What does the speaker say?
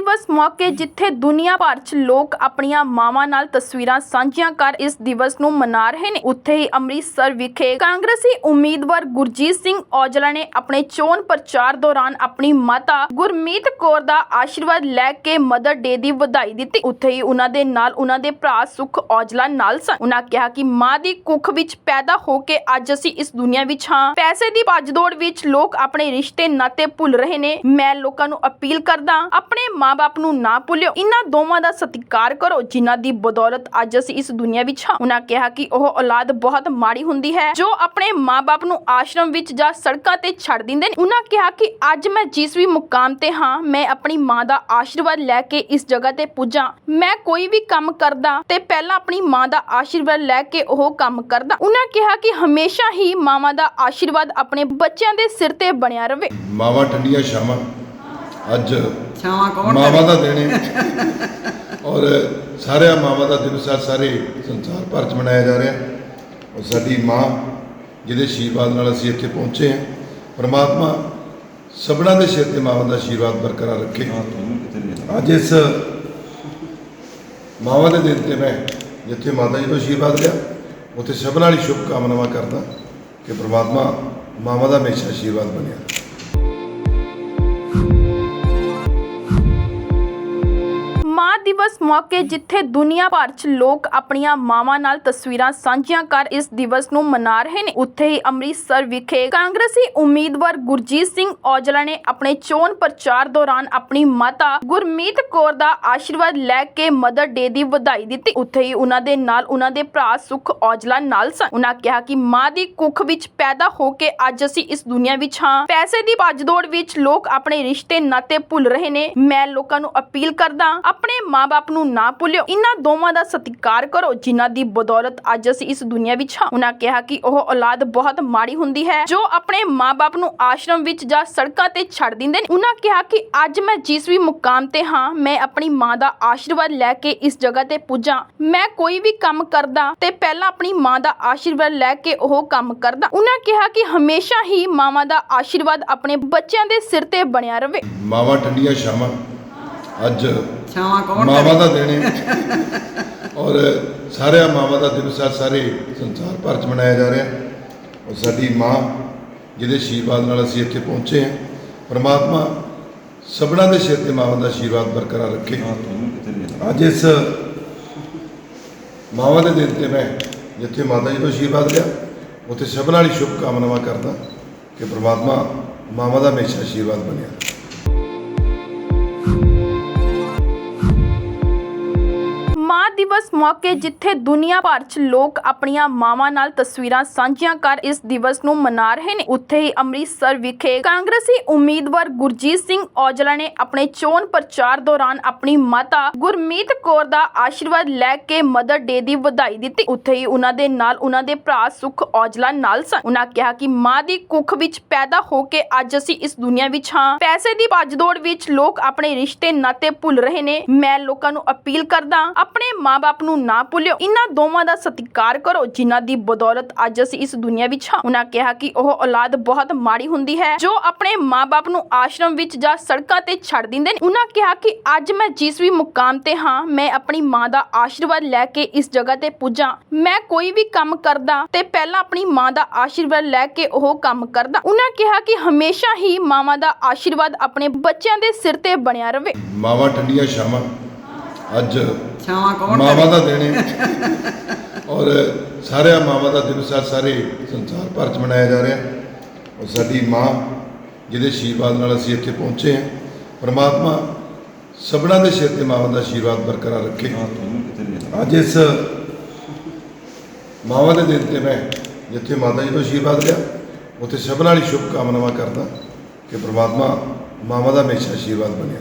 ਦਿਵਸ ਮੌਕੇ ਜਿੱਥੇ ਦੁਨੀਆ ਭਰ 'ਚ ਲੋਕ ਆਪਣੀਆਂ ਮਾਵਾਂ ਨਾਲ ਤਸਵੀਰਾਂ ਸਾਂਝੀਆਂ ਕਰ ਇਸ ਦਿਵਸ ਨੂੰ ਮਨਾ ਰਹੇ ਨੇ। ਉੱਥੇ ਹੀ ਅੰਮ੍ਰਿਤਸਰ ਵਿਖੇ ਕਾਂਗਰਸੀ ਉਮੀਦਵਾਰ ਗੁਰਜੀਤ ਸਿੰਘ ਔਜਲਾ ਨੇ ਆਪਣੇ ਚੋਣ ਪ੍ਰਚਾਰ ਦੌਰਾਨ ਆਪਣੀ ਮਾਤਾ ਗੁਰਮੀਤ ਕੌਰ ਦਾ ਆਸ਼ੀਰਵਾਦ ਲੈ ਕੇ ਮਦਰ ਡੇ ਦੀ ਵਧਾਈ ਦਿੱਤੀ। ਉੱਥੇ ਹੀ ਉਹਨਾਂ ਦੇ ਨਾਲ ਉਹਨਾਂ ਦੇ ਭਰਾ ਸੁਖ ਔਜਲਾ ਨਾਲ ਸਨ। ਉਹਨਾਂ ਕਿਹਾ ਕਿ ਮਾਂ ਦੀ ਕੁੱਖ ਵਿੱਚ ਪੈਦਾ ਹੋ ਕੇ ਅੱਜ ਅਸੀਂ ਇਸ ਦੁਨੀਆ ਵਿੱਚ ਹਾਂ। ਪੈਸੇ ਦੀ ਭੱਜਦੌੜ ਵਿੱਚ ਲੋਕ ਆਪਣੇ ਰਿਸ਼ਤੇ ਨਾਤੇ ਭੁੱਲ ਰਹੇ ਨੇ। ਮੈਂ ਲੋਕਾਂ ਨੂੰ ਅਪੀਲ ਕਰਦਾ, ਆਪਣੇ ਮਾਪੇ ਨੂੰ ਨਾ ਭੁੱਲਿਓ। ਇਹਨਾਂ ਦੋਵਾਂ ਦਾ ਸਤਿਕਾਰ ਕਰੋ, ਜਿਨ੍ਹਾਂ ਦੀ ਬਦੌਲਤ ਅੱਜ ਅਸੀਂ ਇਸ ਦੁਨੀਆ ਵਿੱਚ ਹਾਂ। ਉਹਨਾਂ ਕਿਹਾ ਕਿ ਉਹ ਔਲਾਦ ਬਹੁਤ ਮਾੜੀ ਹੁੰਦੀ ਹੈ, ਜੋ ਆਪਣੇ ਮਾਪੇ ਨੂੰ ਆਸ਼ਰਮ ਵਿੱਚ ਜਾਂ ਸੜਕਾਂ ਤੇ ਛੱਡ ਦਿੰਦੇ ਨੇ। ਉਹਨਾਂ ਕਿਹਾ ਕਿ ਅੱਜ ਮੈਂ ਜਿਸ ਵੀ ਮੁਕਾਮ ਤੇ ਹਾਂ, ਮੈਂ ਆਪਣੀ ਮਾਂ ਦਾ ਆਸ਼ੀਰਵਾਦ ਲੈ ਕੇ ਇਸ ਜਗ੍ਹਾ ਤੇ ਪੁੱਜਾਂ। ਮੈਂ ਕੋਈ ਵੀ ਕੰਮ ਕਰਦਾ ਤੇ ਪਹਿਲਾਂ ਆਪਣੀ ਮਾਂ ਦਾ ਆਸ਼ੀਰਵਾਦ ਲੈ ਕੇ ਉਹ ਕੰਮ ਕਰਦਾ। ਉਹਨਾਂ ਕਿਹਾ ਕਿ ਹਮੇਸ਼ਾ ਹੀ ਮਾਵਾਂ ਦਾ ਆਸ਼ੀਰਵਾਦ ਆਪਣੇ ਬੱਚਿਆਂ ਦੇ ਸਿਰ ਤੇ ਬਣਿਆ ਰਵੇ। ਮਾਵਾਂ ਠੰਡੀਆਂ ਸ਼ਾਮਾਂ ਅੱਜ ਛਾਵਾਂ ਕੌਣ ਮਾਵਾਂ ਦਾ ਦਿਨ ਹੈ। ਔਰ ਸਾਰਿਆਂ ਮਾਵਾਂ ਦਾ ਦਿਵਸ ਅੱਜ ਸਾਰੇ ਸੰਸਾਰ ਭਰ 'ਚ ਮਨਾਇਆ ਜਾ ਰਿਹਾ। ਔਰ ਸਾਡੀ ਮਾਂ ਜਿਹਦੇ ਆਸ਼ੀਰਵਾਦ ਨਾਲ ਅਸੀਂ ਇੱਥੇ ਪਹੁੰਚੇ ਹਾਂ ਪ੍ਰਮਾਤਮਾ ਸਭਨਾਂ ਦੇ ਸਿਰ ਤੇ ਮਾਵਾਂ ਦਾ ਆਸ਼ੀਰਵਾਦ ਬਰਕਰਾਰ ਰੱਖੇ। ਅੱਜ ਇਸ ਮਾਵਾਂ ਦੇ ਦਿਨ ਤੇ ਮੈਂ ਜਿੱਥੇ ਮਾਤਾ ਜੀ ਤੋਂ ਆਸ਼ੀਰਵਾਦ ਲਿਆ ਉੱਥੇ ਸਭਨਾਂ ਲਈ ਸ਼ੁਭ ਕਾਮਨਾਵਾਂ ਕਰਦਾ ਕਿ ਪ੍ਰਮਾਤਮਾ ਮਾਵਾਂ ਦਾ ਹਮੇਸ਼ਾ ਆਸ਼ੀਰਵਾਦ ਬਣਿਆ। ਦਿਵਸ ਮੌਕੇ ਜਿੱਥੇ ਦੁਨੀਆ ਭਰ 'ਚ ਲੋਕ ਆਪਣੀਆਂ ਮਾਵਾਂ ਨਾਲ ਤਸਵੀਰਾਂ ਸਾਂਝੀਆਂ ਕਰ ਇਸ ਦਿਵਸ ਨੂੰ ਮਨਾ ਰਹੇ ਨੇ। ਉੱਥੇ ਹੀ ਅੰਮ੍ਰਿਤਸਰ ਵਿਖੇ ਕਾਂਗਰਸੀ ਉਮੀਦਵਾਰ ਗੁਰਜੀਤ ਸਿੰਘ ਔਜਲਾ ਨੇ ਆਪਣੇ ਚੋਣ ਪ੍ਰਚਾਰ ਦੌਰਾਨ ਆਪਣੀ ਮਾਤਾ ਗੁਰਮੀਤ ਕੌਰ ਦਾ ਆਸ਼ੀਰਵਾਦ ਲੈ ਕੇ ਮਦਰ ਡੇ ਦੀ ਵਧਾਈ ਦਿੱਤੀ। ਉੱਥੇ ਹੀ ਉਹਨਾਂ ਦੇ ਨਾਲ ਉਹਨਾਂ ਦੇ ਭਰਾ ਸੁਖ ਔਜਲਾ ਨਾਲ ਸਨ। ਉਹਨਾਂ ਕਿਹਾ ਕਿ ਮਾਂ ਦੀ ਕੁੱਖ ਵਿੱਚ ਪੈਦਾ ਹੋ ਕੇ ਅੱਜ ਅਸੀਂ ਇਸ ਦੁਨੀਆ ਵਿੱਚ ਹਾਂ। ਪੈਸੇ ਦੀ ਭੱਜਦੌੜ ਵਿੱਚ ਲੋਕ ਆਪਣੇ ਰਿਸ਼ਤੇ ਨਾਤੇ ਭੁੱਲ ਰਹੇ ਨੇ। ਮੈਂ ਲੋਕਾਂ ਨੂੰ ਅਪੀਲ ਕਰਦਾ, ਆਪਣੇ ਮਾਪੇ ਨੂੰ ਨਾ ਭੁੱਲਿਓ। ਇਹਨਾਂ ਦੋਵਾਂ ਦਾ ਸਤਿਕਾਰ ਕਰੋ, ਜਿਨ੍ਹਾਂ ਦੀ ਬਦੌਲਤ ਅੱਜ ਅਸੀਂ ਇਸ ਦੁਨੀਆ ਵਿੱਚ ਹਾਂ। ਉਹਨਾਂ ਕਿਹਾ ਕਿ ਉਹ ਔਲਾਦ ਬਹੁਤ ਮਾੜੀ ਹੁੰਦੀ ਹੈ, ਜੋ ਆਪਣੇ ਮਾਪੇ ਨੂੰ ਆਸ਼ਰਮ ਵਿੱਚ ਜਾਂ ਸੜਕਾਂ ਤੇ ਛੱਡ ਦਿੰਦੇ ਨੇ। ਉਹਨਾਂ ਕਿਹਾ ਕਿ ਅੱਜ ਮੈਂ ਜਿਸ ਵੀ ਮੁਕਾਮ ਤੇ ਹਾਂ, ਮੈਂ ਆਪਣੀ ਮਾਂ ਦਾ ਆਸ਼ੀਰਵਾਦ ਲੈ ਕੇ ਇਸ ਜਗ੍ਹਾ ਤੇ ਪੁੱਜਾਂ। ਮੈਂ ਕੋਈ ਵੀ ਕੰਮ ਕਰਦਾ ਤੇ ਪਹਿਲਾਂ ਆਪਣੀ ਮਾਂ ਦਾ ਆਸ਼ੀਰਵਾਦ ਲੈ ਕੇ ਉਹ ਕੰਮ ਕਰਦਾ। ਉਹਨਾਂ ਕਿਹਾ ਕਿ ਹਮੇਸ਼ਾ ਹੀ ਮਾਵਾਂ ਦਾ ਆਸ਼ੀਰਵਾਦ ਆਪਣੇ ਬੱਚਿਆਂ ਦੇ ਸਿਰ ਤੇ ਬਣਿਆ ਰਵੇ। ਮਾਵਾਂ ਠੰਡੀਆਂ ਸ਼ਾਮਾਂ ਅੱਜ ਛਾਵਾਂ ਕੌਣ ਮਾਵਾਂ ਦਾ ਦਿਨ ਹੈ। ਔਰ ਸਾਰਿਆਂ ਮਾਵਾਂ ਦਾ ਦਿਵਸ ਅੱਜ ਸਾਰੇ ਸੰਸਾਰ ਭਰ 'ਚ ਮਨਾਇਆ ਜਾ ਰਿਹਾ ਔਰ ਸਾਡੀ ਮਾਂ ਜਿਹਦੇ ਆਸ਼ੀਰਵਾਦ ਨਾਲ ਅਸੀਂ ਇੱਥੇ ਪਹੁੰਚੇ ਹਾਂ ਪ੍ਰਮਾਤਮਾ ਸਭਨਾਂ ਦੇ ਸਿਰ ਤੇ ਮਾਵਾਂ ਦਾ ਆਸ਼ੀਰਵਾਦ ਬਰਕਰਾਰ ਰੱਖੇ। ਅੱਜ ਇਸ ਮਾਵਾਂ ਦੇ ਦਿਨ ਤੇ ਮੈਂ ਜਿੱਥੇ ਮਾਤਾ ਜੀ ਤੋਂ ਆਸ਼ੀਰਵਾਦ ਲਿਆ ਉੱਥੇ ਸਭਨਾਂ ਲਈ ਸ਼ੁਭ ਕਾਮਨਾਵਾਂ ਕਰਦਾ ਕਿ ਪ੍ਰਮਾਤਮਾ ਮਾਵਾਂ ਦਾ ਹਮੇਸ਼ਾ ਆਸ਼ੀਰਵਾਦ ਬਣਿਆ ਰਹੇ। ਦਿਵਸ ਮੌਕੇ ਜਿੱਥੇ ਦੁਨੀਆ ਭਰ 'ਚ ਲੋਕ ਆਪਣੀਆਂ ਮਾਵਾਂ ਨਾਲ ਤਸਵੀਰਾਂ ਸਾਂਝੀਆਂ ਕਰ ਇਸ ਦਿਵਸ ਨੂੰ ਮਨਾ ਰਹੇ ਨੇ। ਉੱਥੇ ਹੀ ਅੰਮ੍ਰਿਤਸਰ ਵਿਖੇ ਕਾਂਗਰਸੀ ਉਮੀਦਵਾਰ ਗੁਰਜੀਤ ਸਿੰਘ ਔਜਲਾ ਨੇ ਆਪਣੇ ਚੋਣ ਪ੍ਰਚਾਰ ਦੌਰਾਨ ਆਪਣੀ ਮਾਤਾ ਗੁਰਮੀਤ ਕੌਰ ਦਾ ਆਸ਼ੀਰਵਾਦ ਲੈ ਕੇ ਮਦਰ ਡੇ ਦੀ ਵਧਾਈ ਦਿੱਤੀ। ਉੱਥੇ ਹੀ ਉਹਨਾਂ ਦੇ ਨਾਲ ਉਹਨਾਂ ਦੇ ਭਰਾ ਸੁਖ ਔਜਲਾ ਨਾਲ ਸਨ। ਉਹਨਾਂ ਕਿਹਾ ਕਿ ਮਾਂ ਦੀ ਕੁੱਖ ਵਿੱਚ ਪੈਦਾ ਹੋ ਕੇ ਅੱਜ ਅਸੀਂ ਇਸ ਦੁਨੀਆ ਵਿੱਚ ਹਾਂ। ਪੈਸੇ ਦੀ ਭੱਜਦੌੜ ਵਿੱਚ ਲੋਕ ਆਪਣੇ ਰਿਸ਼ਤੇ ਨਾਤੇ ਭੁੱਲ ਰਹੇ ਨੇ। ਮੈਂ ਲੋਕਾਂ ਨੂੰ ਅਪੀਲ ਕਰਦਾ, ਆਪਣੇ ਮਾਪੇ ਨੂੰ ਨਾ ਭੁੱਲਿਓ। ਇਹਨਾਂ ਦੋਵਾਂ ਦਾ ਸਤਿਕਾਰ ਕਰੋ, ਜਿਨ੍ਹਾਂ ਦੀ ਬਦੌਲਤ ਅੱਜ ਅਸੀਂ ਇਸ ਦੁਨੀਆ ਵਿੱਚ ਹਾਂ। ਉਹਨਾਂ ਕਿਹਾ ਕਿ ਉਹ ਔਲਾਦ ਬਹੁਤ ਮਾੜੀ ਹੁੰਦੀ ਹੈ, ਜੋ ਆਪਣੇ ਮਾਪੇ ਨੂੰ ਆਸ਼ਰਮ ਵਿੱਚ ਜਾਂ ਸੜਕਾਂ ਤੇ ਛੱਡ ਦਿੰਦੇ ਨੇ। ਉਹਨਾਂ ਕਿਹਾ ਕਿ ਅੱਜ ਮੈਂ ਜਿਸ ਵੀ ਮੁਕਾਮ ਤੇ ਹਾਂ, ਮੈਂ ਆਪਣੀ ਮਾਂ ਦਾ ਆਸ਼ੀਰਵਾਦ ਲੈ ਕੇ ਇਸ ਜਗ੍ਹਾ ਤੇ ਪੁੱਜਾਂ। ਮੈਂ ਕੋਈ ਵੀ ਕੰਮ ਕਰਦਾ ਤੇ ਪਹਿਲਾਂ ਆਪਣੀ ਮਾਂ ਦਾ ਆਸ਼ੀਰਵਾਦ ਲੈ ਕੇ ਉਹ ਕੰਮ ਕਰਦਾ। ਉਹਨਾਂ ਕਿਹਾ ਕਿ ਹਮੇਸ਼ਾ ਹੀ ਮਾਵਾਂ ਦਾ ਆਸ਼ੀਰਵਾਦ ਆਪਣੇ ਬੱਚਿਆਂ ਦੇ ਸਿਰ ਤੇ ਬਣਿਆ ਰਵੇ। ਮਾਵਾਂ ਠੰਡੀਆਂ ਸ਼ਾਮਾਂ ਅੱਜ ਛਾਵਾਂ ਕੌਣ ਮਾਵਾਂ ਦਾ ਦਿਨ ਹੈ। ਔਰ ਸਾਰਿਆਂ ਮਾਵਾਂ ਦਾ ਦਿਵਸ ਅੱਜ ਸਾਰੇ ਸੰਸਾਰ ਭਰ 'ਚ ਮਨਾਇਆ ਜਾ ਰਿਹਾ। ਔਰ ਸਾਡੀ ਮਾਂ ਜਿਹਦੇ ਆਸ਼ੀਰਵਾਦ ਨਾਲ ਅਸੀਂ ਇੱਥੇ ਪਹੁੰਚੇ ਹਾਂ ਪ੍ਰਮਾਤਮਾ ਸਭਨਾਂ ਦੇ ਸਿਰ ਤੇ ਮਾਵਾਂ ਦਾ ਆਸ਼ੀਰਵਾਦ ਬਰਕਰਾਰ ਰੱਖੇ। ਅੱਜ ਇਸ ਮਾਵਾਂ ਦੇ ਦਿਨ ਤੇ ਮੈਂ ਜਿੱਥੇ ਮਾਤਾ ਜੀ ਤੋਂ ਆਸ਼ੀਰਵਾਦ ਲਿਆ ਉੱਥੇ ਸਭਨਾਂ ਲਈ ਸ਼ੁਭ ਕਾਮਨਾਵਾਂ ਕਰਦਾ ਕਿ ਪ੍ਰਮਾਤਮਾ ਮਾਵਾਂ ਦਾ ਹਮੇਸ਼ਾ ਆਸ਼ੀਰਵਾਦ ਬਣਿਆ।